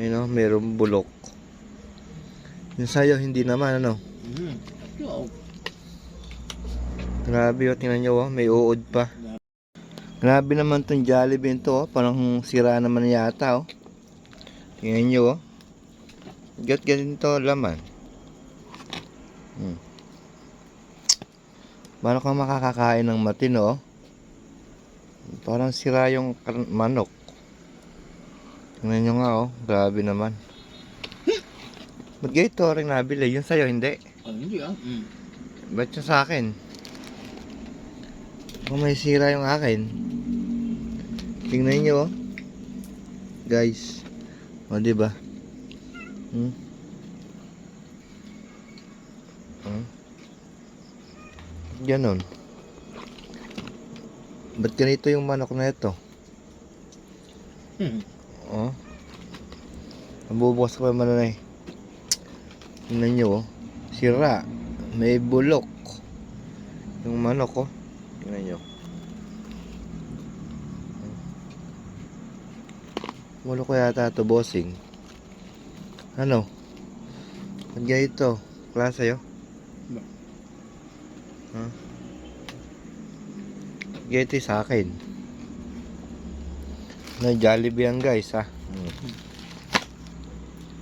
Ayun o, mayroong bulok. Yung sayo, hindi naman, ano. Mm. So, Grabe o, tingnan nyo o, may uod pa. Grabe naman tong Jollibee to, oh. parang sira naman yata oh. Tingnan nyo oh. Gat ganito laman. Hmm. Paano ka makakakain ng matino oh? Parang sira yung manok. Tingnan nyo nga oh, grabe naman. Ba't ganito rin nabili? Yung sa'yo hindi. oh, hindi ah. Mm. Ba't sa akin? Kung may sira yung akin. Tingnan nyo, oh. Guys. O, di ba? Hmm? Hmm? Ganon. Ba't ganito yung manok na ito? Mm. Oh. Nabubukas ko yung manok na eh. Tingnan nyo, oh. Sira. May bulok. Yung manok, oh. Tingnan nyo. Bulok ko yata ito, bossing. Ano? Ba't ganito? Klase yun? Ba? Ha? Ganito yung sa akin. Na Jollibee yan guys, ha? Hmm.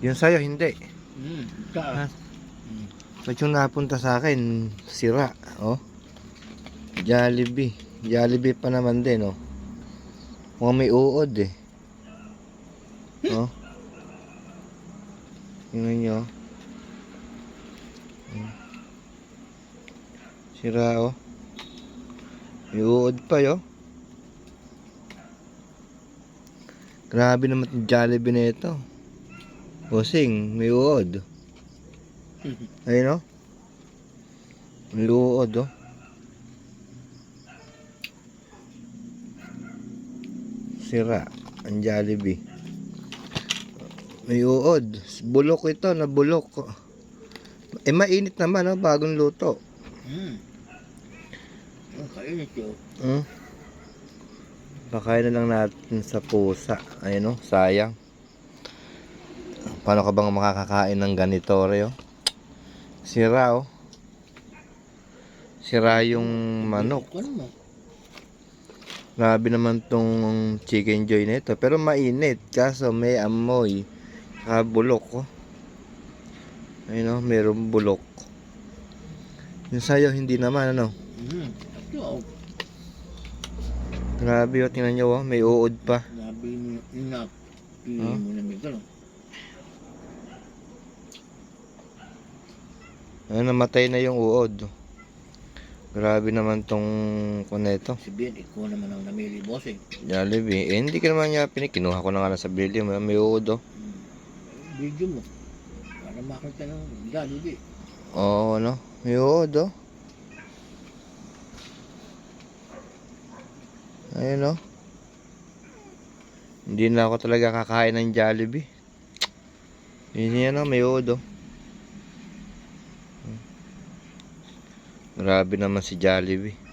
Yung sa'yo, hindi. Mm. Ha? Mm. Ba't yung napunta sa akin, sira, oh. Jollibee. Jollibee pa naman din, oh. Mukhang may uod, eh. Oh. Tingnan nyo. Hmm. Sira, oh. May uod pa, yo. Grabe naman yung Jollibee na ito. Bossing, may uod. Ayun o. May uod o. Sira. Ang Jollibee. May uod. Bulok ito na bulok. Eh mainit naman o. Bagong luto. Mm. Ang kainit yun. Hmm? Pakain na lang natin sa pusa. Ayun o. Sayang. Paano ka bang makakakain ng ganito, Reo? Sira o. Sira yung manok. Ano? Grabe naman tong chicken joy na ito. Pero mainit. Kaso may amoy. Saka bulok ko. Ayun o, mayroong bulok. Yung sayo, hindi naman ano. Mm. Grabe o, tingnan nyo o. May uod pa. sabi mo, ina, pili mo na may gano'n. Ayun, namatay na yung uod. Grabe naman tong kuneto. Sabihin, ikaw naman ang namili, bossing. Jollibee. Eh, hindi ka naman niya pinikinuha ko na nga sa bili mo. May uod oh. Mm. Video mo. Para makita ng Jollibee. Oo, ano? May uod oh. Ayun oh. Hindi na ako talaga kakain ng Jollibee. Yun yan oh, may uod oh. Grabe naman si Jollibee.